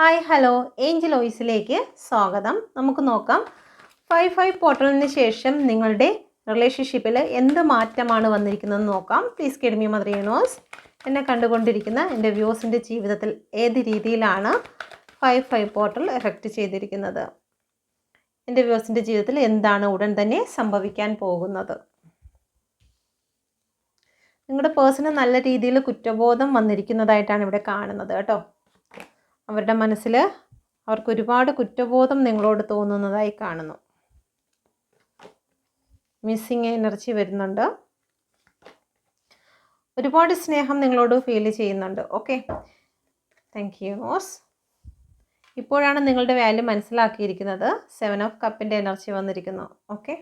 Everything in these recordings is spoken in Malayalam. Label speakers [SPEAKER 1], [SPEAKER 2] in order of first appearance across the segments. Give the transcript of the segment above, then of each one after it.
[SPEAKER 1] Hi hello. ഏഞ്ചൽ ഓയിസിലേക്ക് സ്വാഗതം. നമുക്ക് നോക്കാം. ഫൈവ് ഫൈവ് പോർട്ടലിന് ശേഷം നിങ്ങളുടെ റിലേഷൻഷിപ്പിൽ എന്ത് മാറ്റമാണ് വന്നിരിക്കുന്നതെന്ന് നോക്കാം. പ്ലീസ് കെഡ്മി മദർ യൂണിവേഴ്സ് എന്നെ കണ്ടുകൊണ്ടിരിക്കുന്ന എന്റെ വ്യൂസിന്റെ ജീവിതത്തിൽ ഏത് രീതിയിലാണ് ഫൈവ് ഫൈവ് പോർട്ടൽ എഫക്റ്റ് ചെയ്തിരിക്കുന്നത്? എന്റെ വ്യൂസിന്റെ ജീവിതത്തിൽ എന്താണ് ഉടൻ തന്നെ സംഭവിക്കാൻ പോകുന്നത്? നിങ്ങളുടെ പേഴ്സണ് നല്ല രീതിയിൽ കുറ്റബോധം വന്നിരിക്കുന്നതായിട്ടാണ് ഇവിടെ കാണുന്നത് കേട്ടോ. അവരുടെ മനസ്സിൽ അവർക്ക് ഒരുപാട് കുറ്റബോധം നിങ്ങളോട് തോന്നുന്നതായി കാണുന്നു. മിസ്സിങ് എനർജി വരുന്നുണ്ട്. ഒരുപാട് സ്നേഹം നിങ്ങളോട് ഫീൽ ചെയ്യുന്നുണ്ട്. ഓക്കെ താങ്ക് യു മോസ് ഇപ്പോഴാണ് നിങ്ങളുടെ വാല്യൂ മനസ്സിലാക്കിയിരിക്കുന്നത്. സെവൻ ഓഫ് കപ്പിന്റെ എനർജി വന്നിരിക്കുന്നു. ഓക്കെ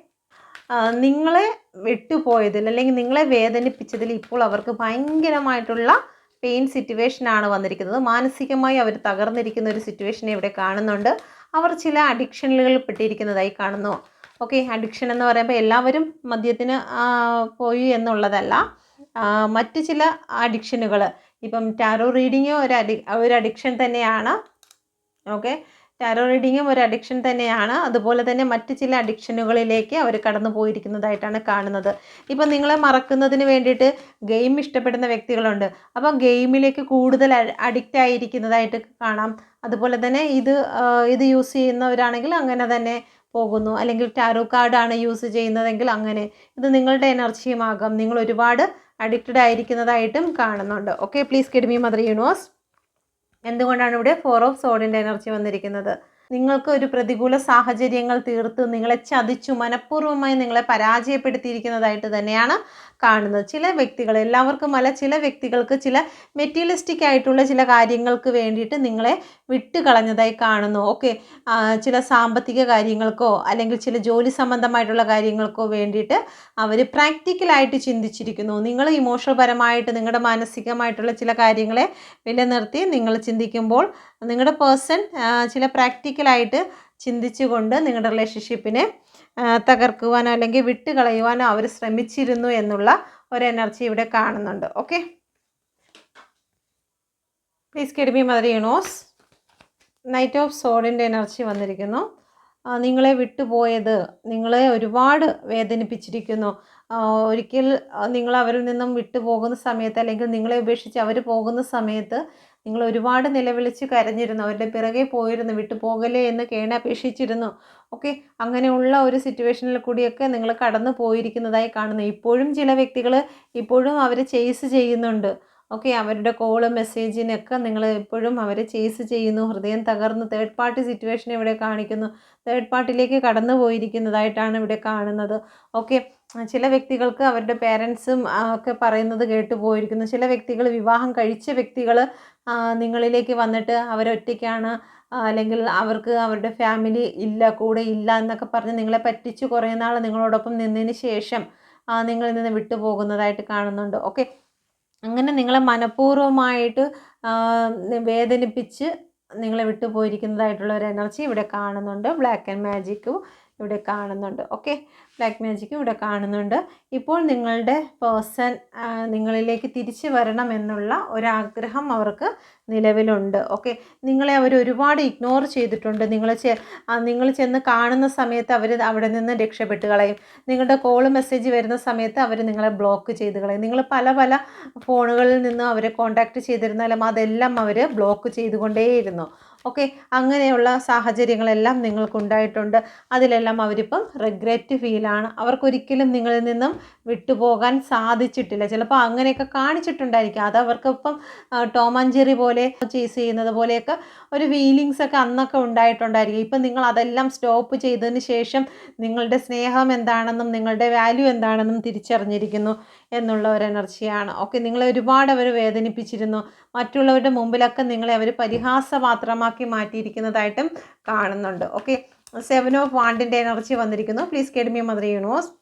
[SPEAKER 1] നിങ്ങളെ വിട്ടുപോയതിൽ അല്ലെങ്കിൽ നിങ്ങളെ വേദനിപ്പിച്ചതിൽ ഇപ്പോൾ അവർക്ക് ഭയങ്കരമായിട്ടുള്ള പെയിൻ സിറ്റുവേഷനാണ് വന്നിരിക്കുന്നത്. മാനസികമായി അവർ തകർന്നിരിക്കുന്ന ഒരു സിറ്റുവേഷൻ ഇവിടെ കാണുന്നുണ്ട്. അവർ ചില അഡിക്ഷനുകളിൽ പെട്ടിരിക്കുന്നതായി കാണുന്നു. ഓക്കെ അഡിക്ഷൻ എന്ന് പറയുമ്പോൾ എല്ലാവരും മദ്യത്തിന് പോയി എന്നുള്ളതല്ല. മറ്റ് ചില അഡിക്ഷനുകൾ ഇപ്പം ടാരോ റീഡിങ് ഒരു അഡി ഒരു അഡിക്ഷൻ തന്നെയാണ്. ഓക്കെ ടാരോ റീഡിങ്ങും ഒരു അഡിക്ഷൻ തന്നെയാണ്. അതുപോലെ തന്നെ മറ്റ് ചില അഡിക്ഷനുകളിലേക്ക് അവർ കടന്നു പോയിരിക്കുന്നതായിട്ടാണ് കാണുന്നത്. ഇപ്പം നിങ്ങളെ മറക്കുന്നതിന് വേണ്ടിയിട്ട് ഗെയിം ഇഷ്ടപ്പെടുന്ന വ്യക്തികളുണ്ട്. അപ്പം ഗെയിമിലേക്ക് കൂടുതൽ അഡിക്റ്റ് ആയിരിക്കുന്നതായിട്ട് കാണാം. അതുപോലെ തന്നെ ഇത് ഇത് യൂസ് ചെയ്യുന്നവരാണെങ്കിൽ അങ്ങനെ തന്നെ പോകുന്നു. അല്ലെങ്കിൽ ടാരോ കാർഡാണ് യൂസ് ചെയ്യുന്നതെങ്കിൽ അങ്ങനെ. ഇത് നിങ്ങളുടെ എനർജിയുമാകാം നിങ്ങൾ ഒരുപാട് അഡിക്റ്റഡ് ആയിരിക്കുന്നതായിട്ടും കാണുന്നുണ്ട്. ഓക്കെ പ്ലീസ് കിഡ്മി മദർ യൂണിവേഴ്സ് എന്തുകൊണ്ടാണ് ഇവിടെ ഫോർ ഓഫ് സോഡിന്റെ എനർജി വന്നിരിക്കുന്നത്? നിങ്ങൾക്ക് ഒരു പ്രതികൂല സാഹചര്യങ്ങൾ തീർത്ത് നിങ്ങളെ ചതിച്ചു മനഃപൂർവമായി നിങ്ങളെ പരാജയപ്പെടുത്തിയിരിക്കുന്നതായിട്ട് തന്നെയാണ് കാണുന്നത്. ചില വ്യക്തികൾ എല്ലാവർക്കും അല്ല ചില വ്യക്തികൾക്ക് ചില മെറ്റീരിയലിസ്റ്റിക് ആയിട്ടുള്ള ചില കാര്യങ്ങൾക്ക് വേണ്ടിയിട്ട് നിങ്ങളെ വിട്ടുകളഞ്ഞതായി കാണുന്നു. ഓക്കെ ചില സാമ്പത്തിക കാര്യങ്ങൾക്കോ അല്ലെങ്കിൽ ചില ജോലി സംബന്ധമായിട്ടുള്ള കാര്യങ്ങൾക്കോ വേണ്ടിയിട്ട് അവർ പ്രാക്ടിക്കലായിട്ട് ചിന്തിച്ചിരിക്കുന്നു. നിങ്ങൾ ഇമോഷണൽ പരമായിട്ട് നിങ്ങളുടെ മാനസികമായിട്ടുള്ള ചില കാര്യങ്ങളെ വിലനിർത്തി നിങ്ങൾ ചിന്തിക്കുമ്പോൾ നിങ്ങളുടെ പേഴ്സൺ ചില പ്രാക്ടിക്കലായിട്ട് ചിന്തിച്ചുകൊണ്ട് നിങ്ങളുടെ റിലേഷൻഷിപ്പിനെ തകർക്കുവാനോ അല്ലെങ്കിൽ വിട്ട് കളയുവാനോ അവർ ശ്രമിച്ചിരുന്നു എന്നുള്ള ഒരു എനർജി ഇവിടെ കാണുന്നുണ്ട്. Okay? Please കെഡ്മി mother universe knight of സോഡിന്റെ എനർജി വന്നിരിക്കുന്നു. നിങ്ങളെ വിട്ടുപോയത് നിങ്ങളെ ഒരുപാട് വേദനിപ്പിച്ചിരിക്കുന്നു. ഒരിക്കൽ നിങ്ങൾ അവരിൽ നിന്നും വിട്ടുപോകുന്ന സമയത്ത് അല്ലെങ്കിൽ നിങ്ങളെ ഉപേക്ഷിച്ച് അവർ പോകുന്ന സമയത്ത് നിങ്ങൾ ഒരുപാട് നിലവിളിച്ച് കരഞ്ഞിരുന്നു അവരുടെ പിറകെ പോയിരുന്നു വിട്ടു പോകലേ എന്ന് കേണപേക്ഷിച്ചിരുന്നു. ഓക്കെ അങ്ങനെയുള്ള ഒരു സിറ്റുവേഷനിൽ കൂടിയൊക്കെ നിങ്ങൾ കടന്നു പോയിരിക്കുന്നതായി കാണുന്നു. ഇപ്പോഴും ചില വ്യക്തികൾ ഇപ്പോഴും അവർ ചേസ് ചെയ്യുന്നുണ്ട്. ഓക്കെ അവരുടെ കോൾ മെസ്സേജിനൊക്കെ നിങ്ങൾ എപ്പോഴും അവരെ ചേസ് ചെയ്യുന്നു. ഹൃദയം തകർന്ന്. തേർഡ് പാർട്ടി സിറ്റുവേഷൻ ഇവിടെ കാണിക്കുന്നു. തേർഡ് പാർട്ടിയിലേക്ക് കടന്നു പോയിരിക്കുന്നതായിട്ടാണ് ഇവിടെ കാണുന്നത്. ഓക്കെ ചില വ്യക്തികൾക്ക് അവരുടെ പേരൻസും ഒക്കെ പറയുന്നത് കേട്ടു പോയിരിക്കുന്നു ചില വ്യക്തികൾ വിവാഹം കഴിച്ച വ്യക്തികൾ നിങ്ങളിലേക്ക് വന്നിട്ട് അവരൊറ്റയ്ക്കാണ് അല്ലെങ്കിൽ അവർക്ക് അവരുടെ ഫാമിലി ഇല്ല കൂടെ ഇല്ല എന്നൊക്കെ പറഞ്ഞ് നിങ്ങളെ പറ്റിച്ച് കുറേ നാൾ നിങ്ങളോടൊപ്പം നിന്നതിന് ശേഷം നിങ്ങളിൽ നിന്ന് വിട്ടുപോകുന്നതായിട്ട് കാണുന്നുണ്ട്. ഓക്കെ. അങ്ങനെ നിങ്ങളെ മനഃപൂർവമായിട്ട് വേദനിപ്പിച്ച് നിങ്ങളെ വിട്ടുപോയിരിക്കുന്നതായിട്ടുള്ള ഒരു എനർജി ഇവിടെ കാണുന്നുണ്ട്. ബ്ലാക്ക് ആൻഡ് മാജിക്കും ഇവിടെ കാണുന്നുണ്ട്. ഓക്കെ. ബ്ലാക്ക് മാജിക്കും ഇവിടെ കാണുന്നുണ്ട്. ഇപ്പോൾ നിങ്ങളുടെ പേഴ്സൺ നിങ്ങളിലേക്ക് തിരിച്ചു വരണം എന്നുള്ള ഒരാഗ്രഹം അവർക്ക് നിലവിലുണ്ട്. ഓക്കെ നിങ്ങളെ അവർ ഒരുപാട് ഇഗ്നോർ ചെയ്തിട്ടുണ്ട്. നിങ്ങൾ ചെ നിങ്ങൾ ചെന്ന് കാണുന്ന സമയത്ത് അവർ അവിടെ നിന്ന് രക്ഷപ്പെട്ട് കളയും. നിങ്ങളുടെ കോൾ മെസ്സേജ് വരുന്ന സമയത്ത് അവർ നിങ്ങളെ ബ്ലോക്ക് ചെയ്ത് കളയും. നിങ്ങൾ പല പല ഫോണുകളിൽ നിന്ന് അവരെ കോൺടാക്റ്റ് ചെയ്തിരുന്നാലും അതെല്ലാം അവർ ബ്ലോക്ക് ചെയ്തുകൊണ്ടേയിരുന്നു. ഓക്കെ അങ്ങനെയുള്ള സാഹചര്യങ്ങളെല്ലാം നിങ്ങൾക്കുണ്ടായിട്ടുണ്ട്. അതിലെല്ലാം അവരിപ്പം റിഗ്രറ്റ് ഫീലാണ് അവർക്കൊരിക്കലും നിങ്ങളിൽ നിന്നും വിട്ടുപോകാൻ സാധിച്ചിട്ടില്ല. ചിലപ്പോൾ അങ്ങനെയൊക്കെ കാണിച്ചിട്ടുണ്ടായിരിക്കും. അത് അവർക്കിപ്പം ടോം ആൻഡ് ജെറി പോലെ ചേസ് ചെയ്യുന്നത് പോലെയൊക്കെ ഒരു ഫീലിങ്സ് ഒക്കെ അന്നൊക്കെ ഉണ്ടായിട്ടുണ്ടായിരിക്കും. ഇപ്പം നിങ്ങൾ അതെല്ലാം സ്റ്റോപ്പ് ചെയ്തതിന് ശേഷം നിങ്ങളുടെ സ്നേഹം എന്താണെന്നും നിങ്ങളുടെ വാല്യൂ എന്താണെന്നും തിരിച്ചറിഞ്ഞിരിക്കുന്നു. എന്നുള്ള ഒരു എനർജിയാണ്. ഓക്കെ നിങ്ങളെ ഒരുപാട് അവർ വേദനിപ്പിച്ചിരുന്നു. മറ്റുള്ളവരുടെ മുമ്പിലൊക്കെ നിങ്ങളെ അവർ പരിഹാസപാത്രമാക്കി മാറ്റിയിരിക്കുന്നതായിട്ടും കാണുന്നുണ്ട്. ഓക്കെ സെവൻ ഓഫ് വാണ്ടിന്റെ എനർജി വന്നിരിക്കുന്നു. പ്ലീസ് കെഡ്മി മദർ യൂണിവേഴ്സ്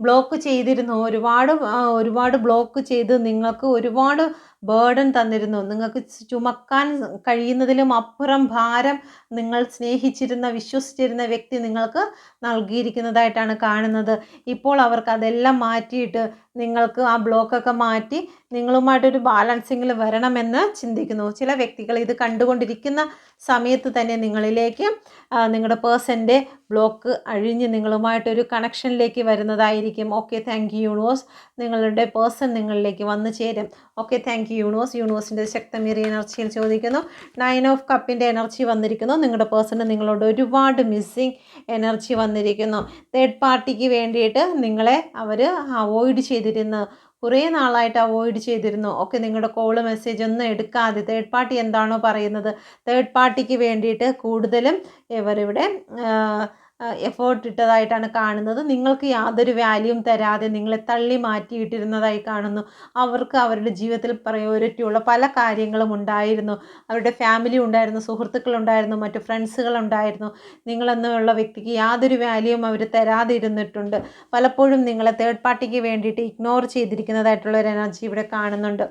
[SPEAKER 1] ബ്ലോക്ക് ചെയ്തിരുന്നു. ഒരുപാട് ഒരുപാട് ബ്ലോക്ക് ചെയ്ത് നിങ്ങൾക്ക് ഒരുപാട് ബേർഡൻ തന്നിരുന്നു. നിങ്ങൾക്ക് ചുമക്കാൻ കഴിയുന്നതിലും അപ്പുറം ഭാരം നിങ്ങൾ സ്നേഹിച്ചിരുന്ന വിശ്വസിച്ചിരുന്ന വ്യക്തി നിങ്ങൾക്ക് നൽകിയിരിക്കുന്നതായിട്ടാണ് കാണുന്നത്. ഇപ്പോൾ അവർക്ക് അതെല്ലാം മാറ്റിയിട്ട് നിങ്ങൾക്ക് ആ ബ്ലോക്കൊക്കെ മാറ്റി നിങ്ങളുമായിട്ടൊരു ബാലൻസിങ്ങിൽ വരണമെന്ന് ചിന്തിക്കുന്നു. ചില വ്യക്തികൾ ഇത് കണ്ടുകൊണ്ടിരിക്കുന്ന സമയത്ത് തന്നെ നിങ്ങളിലേക്ക് നിങ്ങളുടെ പേഴ്സന്റെ ബ്ലോക്ക് അഴിഞ്ഞ് നിങ്ങളുമായിട്ടൊരു കണക്ഷനിലേക്ക് വരുന്നതായിരിക്കും. ഓക്കെ താങ്ക് യു യൂണിവേഴ്സ് നിങ്ങളുടെ പേഴ്സൺ നിങ്ങളിലേക്ക് വന്നു ചേരും. ഓക്കെ താങ്ക് യു യൂണിവേഴ്സ് യൂണിവേഴ്സിന്റെ ശക്തമേറിയ എനർജിയിൽ ചോദിക്കുന്നു. നയൻ ഓഫ് കപ്പിന്റെ എനർജി വന്നിരിക്കുന്നു. നിങ്ങളുടെ പേഴ്സണ് നിങ്ങളോട് ഒരുപാട് മിസ്സിങ് എനർജി വന്നിരിക്കുന്നു. തേർഡ് പാർട്ടിക്ക് വേണ്ടിയിട്ട് നിങ്ങളെ അവർ അവോയ്ഡ് ചെയ്തിരുന്നു. കുറേ നാളായിട്ട് അവോയ്ഡ് ചെയ്തിരുന്നു. ഒക്കെ നിങ്ങളുടെ കോൾ മെസ്സേജ് ഒന്നും എടുക്കാതെ തേർഡ് പാർട്ടി എന്താണോ പറയുന്നത്? തേർഡ് പാർട്ടിക്ക് വേണ്ടിയിട്ട് കൂടുതലും ഇവരിവിടെ എഫേർട്ട് ഇട്ടതായിട്ടാണ് കാണുന്നത്. നിങ്ങൾക്ക് യാതൊരു വാല്യൂം തരാതെ നിങ്ങളെ തള്ളി മാറ്റിയിട്ടിരുന്നതായി കാണുന്നു. അവർക്ക് അവരുടെ ജീവിതത്തിൽ പ്രയോറിറ്റി ഉള്ള പല കാര്യങ്ങളും ഉണ്ടായിരുന്നു. അവരുടെ ഫാമിലി ഉണ്ടായിരുന്നു സുഹൃത്തുക്കളുണ്ടായിരുന്നു മറ്റു ഫ്രണ്ട്സുകൾ ഉണ്ടായിരുന്നു. നിങ്ങളെന്നുള്ള വ്യക്തിക്ക് യാതൊരു വാല്യൂവും അവർ തരാതെ ഇരുന്നിട്ടുണ്ട് പലപ്പോഴും നിങ്ങളെ തേർഡ് പാർട്ടിക്ക് വേണ്ടിയിട്ട് ഇഗ്നോർ ചെയ്തിരിക്കുന്നതായിട്ടുള്ള ഒരു എനർജി ഇവിടെ കാണുന്നുണ്ട്.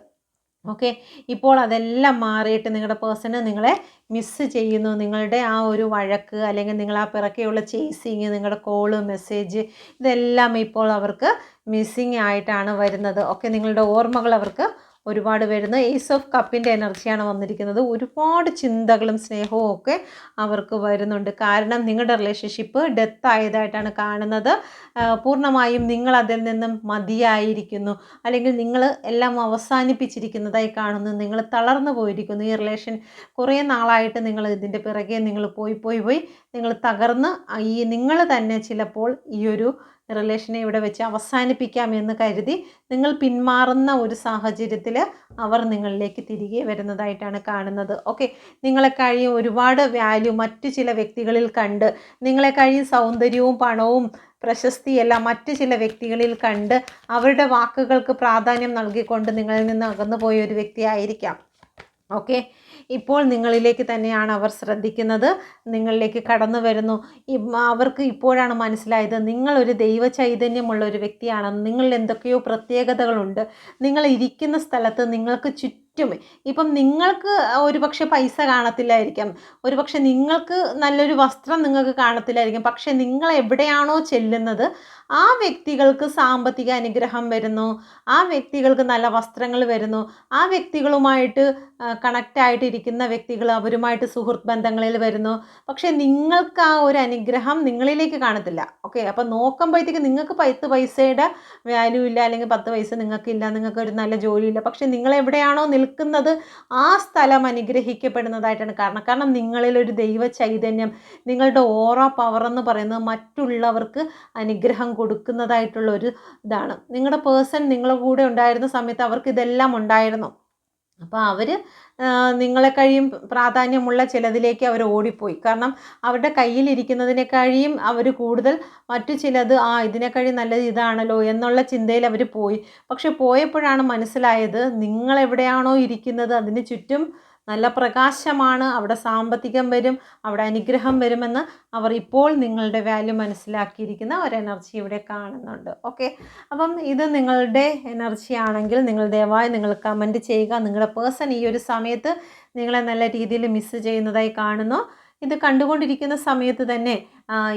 [SPEAKER 1] ഓക്കെ ഇപ്പോൾ അതെല്ലാം മാറിയിട്ട് നിങ്ങളുടെ പേഴ്സണ് നിങ്ങളെ മിസ്സ് ചെയ്യുന്നു. നിങ്ങളുടെ ആ ഒരു വഴക്ക് അല്ലെങ്കിൽ നിങ്ങൾ ആ പിറക്കെയുള്ള ചേസിങ് നിങ്ങളുടെ കോൾ മെസ്സേജ് ഇതെല്ലാം ഇപ്പോൾ അവർക്ക് മിസ്സിങ് ആയിട്ടാണ് വരുന്നത്. ഓക്കെ നിങ്ങളുടെ ഓർമ്മകൾ അവർക്ക് ഒരുപാട് വരുന്ന ഏസ് ഓഫ് കപ്പിന്റെ എനർജിയാണ് വന്നിരിക്കുന്നത്. ഒരുപാട് ചിന്തകളും സ്നേഹവും ഒക്കെ അവർക്ക് വരുന്നുണ്ട്. കാരണം നിങ്ങളുടെ റിലേഷൻഷിപ്പ് ഡെത്ത് ആയതായിട്ടാണ് കാണുന്നത്. പൂർണമായും നിങ്ങൾ അതിൽ നിന്നും മതിയായിരിക്കുന്നു. അല്ലെങ്കിൽ നിങ്ങൾ എല്ലാം അവസാനിപ്പിച്ചിരിക്കുന്നതായി കാണുന്നു. നിങ്ങൾ തളർന്നു പോയിരിക്കുന്നു. ഈ റിലേഷൻ കുറേ നാളായിട്ട് നിങ്ങൾ ഇതിന്റെ പിറകെ നിങ്ങൾ പോയി പോയി പോയി നിങ്ങൾ തകർന്ന് ഈ നിങ്ങൾ തന്നെ ചിലപ്പോൾ ഈ ഒരു റിലേഷനെ ഇവിടെ വെച്ച് അവസാനിപ്പിക്കാം എന്ന് കരുതി നിങ്ങൾ പിന്മാറുന്ന ഒരു സാഹചര്യത്തിൽ അവർ നിങ്ങളിലേക്ക് തിരികെ വരുന്നതായിട്ടാണ് കാണുന്നത്. ഓക്കെ നിങ്ങളെ കഴിയും ഒരുപാട് വാല്യൂ മറ്റു ചില വ്യക്തികളിൽ കണ്ട് നിങ്ങളെ കഴിയും സൗന്ദര്യവും പണവും പ്രശസ്തിയെല്ലാം മറ്റു ചില വ്യക്തികളിൽ കണ്ട് അവരുടെ വാക്കുകൾക്ക് പ്രാധാന്യം നൽകിക്കൊണ്ട് നിങ്ങളിൽ നിന്ന് അകന്നു പോയ ഒരു വ്യക്തിയായിരിക്കാം. ഓക്കെ? ഇപ്പോൾ നിങ്ങളിലേക്ക് തന്നെയാണ് അവർ ശ്രദ്ധിക്കുന്നത്. നിങ്ങളിലേക്ക് കടന്നു വരുന്നു. അവർക്ക് ഇപ്പോഴാണ് മനസ്സിലായത് നിങ്ങളൊരു ദൈവ ചൈതന്യമുള്ള ഒരു വ്യക്തിയാണെന്ന് നിങ്ങളിൽ എന്തൊക്കെയോ പ്രത്യേകതകളുണ്ട്. നിങ്ങൾ ഇരിക്കുന്ന സ്ഥലത്ത് നിങ്ങൾക്ക് ചുറ്റും ചുറ്റും ഇപ്പം നിങ്ങൾക്ക് ഒരു പക്ഷെ പൈസ കാണത്തില്ലായിരിക്കാം. ഒരു പക്ഷെ നിങ്ങൾക്ക് നല്ലൊരു വസ്ത്രം നിങ്ങൾക്ക് കാണത്തില്ലായിരിക്കും. പക്ഷെ നിങ്ങൾ എവിടെയാണോ ചെല്ലുന്നത് ആ വ്യക്തികൾക്ക് സാമ്പത്തിക അനുഗ്രഹം വരുന്നു ആ വ്യക്തികൾക്ക് നല്ല വസ്ത്രങ്ങൾ വരുന്നു ആ വ്യക്തികളുമായിട്ട് കണക്റ്റ് ആയിട്ടിരിക്കുന്ന വ്യക്തികൾ അവരുമായിട്ട് സുഹൃത്ത് ബന്ധങ്ങളിൽ വരുന്നു. പക്ഷേ നിങ്ങൾക്ക് ആ ഒരു അനുഗ്രഹം നിങ്ങളിലേക്ക് കാണത്തില്ല. ഓക്കെ അപ്പം നോക്കുമ്പോഴത്തേക്ക് നിങ്ങൾക്ക് പത്ത് പൈസയുടെ വാല്യൂ ഇല്ല അല്ലെങ്കിൽ പത്ത് പൈസ നിങ്ങൾക്കില്ല നിങ്ങൾക്ക് ഒരു നല്ല ജോലിയില്ല. പക്ഷേ നിങ്ങൾ എവിടെയാണോ ആ സ്ഥലം അനുഗ്രഹിക്കപ്പെടുന്നതായിട്ടാണ് കാരണം കാരണം നിങ്ങളിലൊരു ദൈവ ചൈതന്യം നിങ്ങളുടെ ഓറ പവർ എന്ന് പറയുന്നത് മറ്റുള്ളവർക്ക് അനുഗ്രഹം കൊടുക്കുന്നതായിട്ടുള്ള ഒരു ഇതാണ്. നിങ്ങളുടെ പേഴ്സൺ നിങ്ങളുടെ കൂടെ ഉണ്ടായിരുന്ന സമയത്ത് അവർക്ക് ഇതെല്ലാം ഉണ്ടായിരുന്നു. അപ്പോൾ അവർ നിങ്ങളെ കഴിയും പ്രാധാന്യമുള്ള ചിലതിലേക്ക് അവർ ഓടിപ്പോയി. കാരണം അവരുടെ കയ്യിലിരിക്കുന്നതിനെ കഴിയും അവർ കൂടുതൽ മറ്റു ചിലത് ആ ഇതിനെക്കഴി നല്ല ഇതാണല്ലോ എന്നുള്ള ചിന്തയിൽ അവർ പോയി. പക്ഷെ പോയപ്പോഴാണ് മനസ്സിലായത് നിങ്ങളെവിടെയാണോ ഇരിക്കുന്നത് അതിന് ചുറ്റും നല്ല പ്രകാശമാണ് അവിടെ സാമ്പത്തികം വരും അവിടെ അനുഗ്രഹം വരുമെന്ന് അവർ ഇപ്പോൾ നിങ്ങളുടെ വാല്യൂ മനസ്സിലാക്കിയിരിക്കുന്ന ഒരു എനർജി ഇവിടെ കാണുന്നുണ്ട്. ഓക്കെ? അപ്പം ഇത് നിങ്ങളുടെ എനർജി ആണെങ്കിൽ നിങ്ങൾ ദയവായി നിങ്ങൾ കമന്റ് ചെയ്യുക. നിങ്ങളുടെ പേഴ്സൺ ഈ ഒരു സമയത്ത് നിങ്ങളെ നല്ല രീതിയിൽ മിസ്സ് ചെയ്യുന്നതായി കാണുന്നു. ഇത് കണ്ടുകൊണ്ടിരിക്കുന്ന സമയത്ത് തന്നെ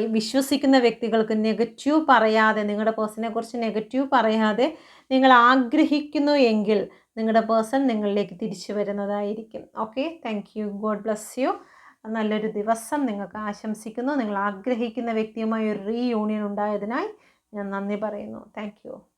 [SPEAKER 1] വിശ്വസിക്കുന്ന വ്യക്തികൾക്ക് നെഗറ്റീവ് പറയാതെ നിങ്ങളുടെ പേഴ്സണെ കുറിച്ച് നെഗറ്റീവ് പറയാതെ നിങ്ങൾ ആഗ്രഹിക്കുന്നു എങ്കിൽ നിങ്ങളുടെ പേഴ്സൺ നിങ്ങളിലേക്ക് തിരിച്ചു വരുന്നതായിരിക്കും. Okay? Thank you. God bless you. നല്ലൊരു ദിവസം നിങ്ങൾക്ക് ആശംസിക്കുന്നു. നിങ്ങൾ ആഗ്രഹിക്കുന്ന വ്യക്തിയുമായി ഒരു റീയൂണിയൻ ഉണ്ടായതിനായി ഞാൻ നന്ദി പറയുന്നു. താങ്ക്